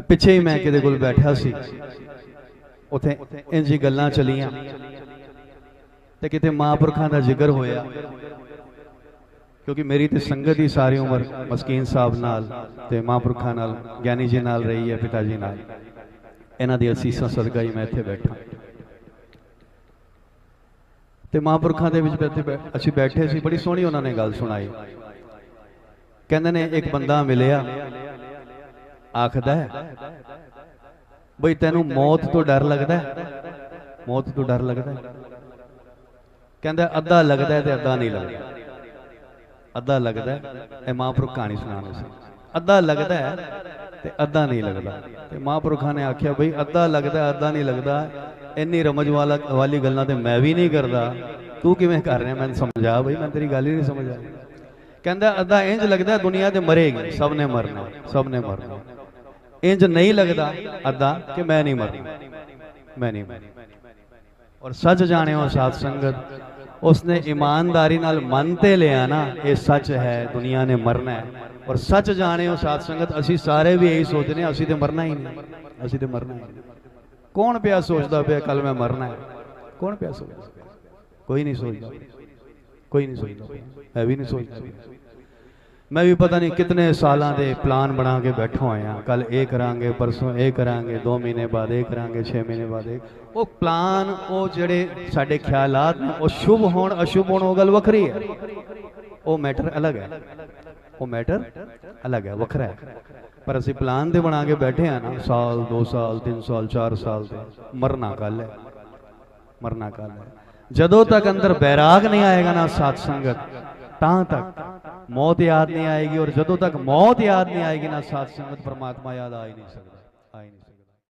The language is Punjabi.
ਪਿੱਛੇ ਹੀ ਮੈਂ ਕਿਤੇ ਕੋਲ ਬੈਠਾ ਸੀ। ਉਥੇ ਇੰਜ ਹੀ ਗੱਲਾਂ ਚਲੀਆਂ। ਤੇ ਕਿਤੇ ਮਹਾਂਪੁਰਖਾਂ ਦਾ ਜ਼ਿਕਰ ਹੋਇਆ ਕਿਉਂਕਿ ਮੇਰੀ ਤੇ ਸੰਗਤ ਹੀ ਸਾਰੀ ਉਮਰ ਮਸਕੀਨ ਸਾਹਿਬ ਨਾਲ ਤੇ ਮਹਾਂਪੁਰਖਾਂ ਨਾਲ ਗਿਆਨੀ ਜੀ ਨਾਲ ਰਹੀ ਹੈ ਪਿਤਾ ਜੀ ਨਾਲ। ਇਹਨਾਂ ਦੀ ਅਸੀਸਾਂ ਸਦਕਾ ਹੀ ਮੈਂ ਇੱਥੇ ਬੈਠਾ। ਤੇ ਮਹਾਂਪੁਰਖਾਂ ਦੇ ਵਿੱਚ ਇੱਥੇ ਬੈ- ਅਸੀਂ ਬੈਠੇ ਸੀ ਬੜੀ ਸੋਹਣੀ ਉਹਨਾਂ ਨੇ ਗੱਲ ਸੁਣਾਈ। ਕਹਿੰਦੇ ਨੇ ਇੱਕ ਬੰਦਾ ਮਿਲਿਆ ਆਖਦਾ ਹੈ, ਬਈ ਤੈਨੂੰ ਮੌਤ ਤੋਂ ਡਰ ਲੱਗਦਾ ਮੌਤ ਤੋਂ ਡਰ ਲੱਗਦਾ ਕਹਿੰਦਾ, ਅੱਧਾ ਲੱਗਦਾ ਤੇ ਅੱਧਾ ਨਹੀਂ ਲੱਗਦਾ। ਅੱਧਾ ਲੱਗਦਾ ਹੈ। ਇਹ ਮਹਾਂਪੁਰਖ ਕਹਾਣੀ ਸੁਣਾਉਂਦੇ ਸੀ। ਅੱਧਾ ਲੱਗਦਾ ਤੇ ਅੱਧਾ ਨਹੀਂ ਲੱਗਦਾ। ਤੇ ਮਹਾਂਪੁਰਖਾਂ ਨੇ ਆਖਿਆ, ਬਈ ਅੱਧਾ ਲੱਗਦਾ ਅੱਧਾ ਨਹੀਂ ਲੱਗਦਾ। ਇੰਨੀ ਰਮਜ ਵਾਲਾ, ਵਾਲੀ ਗੱਲਾਂ ਤੇ ਮੈਂ ਵੀ ਨਹੀਂ ਕਰਦਾ। ਤੂੰ ਕਿਵੇਂ ਕਰ ਰਿਹਾ? ਮੈਨੂੰ ਸਮਝਾ ਬਈ, ਮੈਂ ਤੇਰੀ ਗੱਲ ਹੀ ਨਹੀਂ ਸਮਝ। ਆ ਕਹਿੰਦਾ, ਅੱਧਾ ਇੰਜ ਲੱਗਦਾ ਦੁਨੀਆ ਤੇ ਮਰੇਗੀ। ਸਭ ਨੇ ਮਰਨਾ, ਸਭ ਨੇ ਮਰਨਾ। ਇੰਜ ਨਹੀਂ ਲੱਗਦਾ ਅੱਧਾ ਕਿ ਮੈਂ ਨਹੀਂ ਮਰਨਾ। ਮੈਂ ਨਹੀਂ ਔਰ ਸੱਚ ਜਾਣਿਓ ਸਾਧ ਸੰਗਤ, ਉਸਨੇ ਇਮਾਨਦਾਰੀ ਨਾਲ ਮੰਨ ਤੇ ਲਿਆ ਨਾ, ਇਹ ਸੱਚ ਹੈ, ਦੁਨੀਆ ਨੇ ਮਰਨਾ ਹੈ। ਔਰ ਸੱਚ ਜਾਣਿਓ ਸਾਧ ਸੰਗਤ, ਅਸੀਂ ਸਾਰੇ ਵੀ ਇਹੀ ਸੋਚਦੇ ਹਾਂ, ਅਸੀਂ ਤੇ ਮਰਨਾ ਹੀ ਨਹੀਂ। ਅਸੀਂ ਤੇ ਮਰਨਾ ਹੀ ਨਹੀਂ। ਕੌਣ ਪਿਆ ਸੋਚਦਾ ਪਿਆ ਕੱਲ ਮੈਂ ਮਰਨਾ ਹੈ? ਕੌਣ ਪਿਆ ਸੋਚਦਾ ਕੋਈ ਨਹੀਂ ਸੋਚਦਾ। ਕੋਈ ਨਹੀਂ ਸੋਚਦਾ ਮੈਂ ਵੀ ਨਹੀਂ ਸੋਚਦਾ ਮੈਂ ਵੀ ਪਤਾ ਨਹੀਂ ਕਿਤਨੇ ਸਾਲਾਂ ਦੇ ਪਲਾਨ ਬਣਾ ਕੇ ਬੈਠਾ ਹੋਇਆ ਕੱਲ ਇਹ ਕਰਾਂਗੇ, ਪਰਸੋਂ ਇਹ ਕਰਾਂਗੇ 2 ਮਹੀਨੇ ਬਾਅਦ ਇਹ ਕਰਾਂਗੇ 6 ਮਹੀਨੇ ਬਾਅਦ ਇਹ। ਉਹ ਪਲਾਨ ਉਹ ਜਿਹੜੇ ਸਾਡੇ ਖਿਆਲਾਤ ਨੇ, ਉਹ ਸ਼ੁਭ ਹੋਣ, ਅਸ਼ੁਭ ਹੋਣ, ਉਹ ਗੱਲ ਵੱਖਰੀ ਹੈ। ਉਹ ਮੈਟਰ ਅਲੱਗ ਹੈ। ਉਹ ਮੈਟਰ ਅਲੱਗ ਹੈ, ਵੱਖਰਾ ਹੈ। ਪਰ ਅਸੀਂ ਪਲਾਨ ਦੇ ਬਣਾ ਕੇ ਬੈਠੇ ਆ ਨਾ, ਸਾਲ 2 ਸਾਲ 3 ਸਾਲ 4 ਸਾਲ ਤੇ, ਮਰਨਾ ਕੱਲ ਹੈ। ਮਰਨਾ ਕੱਲ ਹੈ। ਜਦੋਂ ਤੱਕ ਅੰਦਰ ਬੈਰਾਗ ਨਹੀਂ ਆਏਗਾ ਨਾ ਸਾਧ ਸੰਗਤ, ਤਾਂ ਤੱਕ ਮੌਤ ਯਾਦ ਨਹੀਂ ਆਏਗੀ ਔਰ ਜਦੋਂ ਤੱਕ ਮੌਤ ਯਾਦ ਨਹੀਂ ਆਏਗੀ ਨਾ ਸਾਧ ਸੰਗਤ ਪਰਮਾਤਮਾ ਯਾਦ ਆ ਹੀ ਨਹੀਂ ਸਕਦਾ। ਆ ਹੀ ਨਹੀਂ ਸਕਦਾ।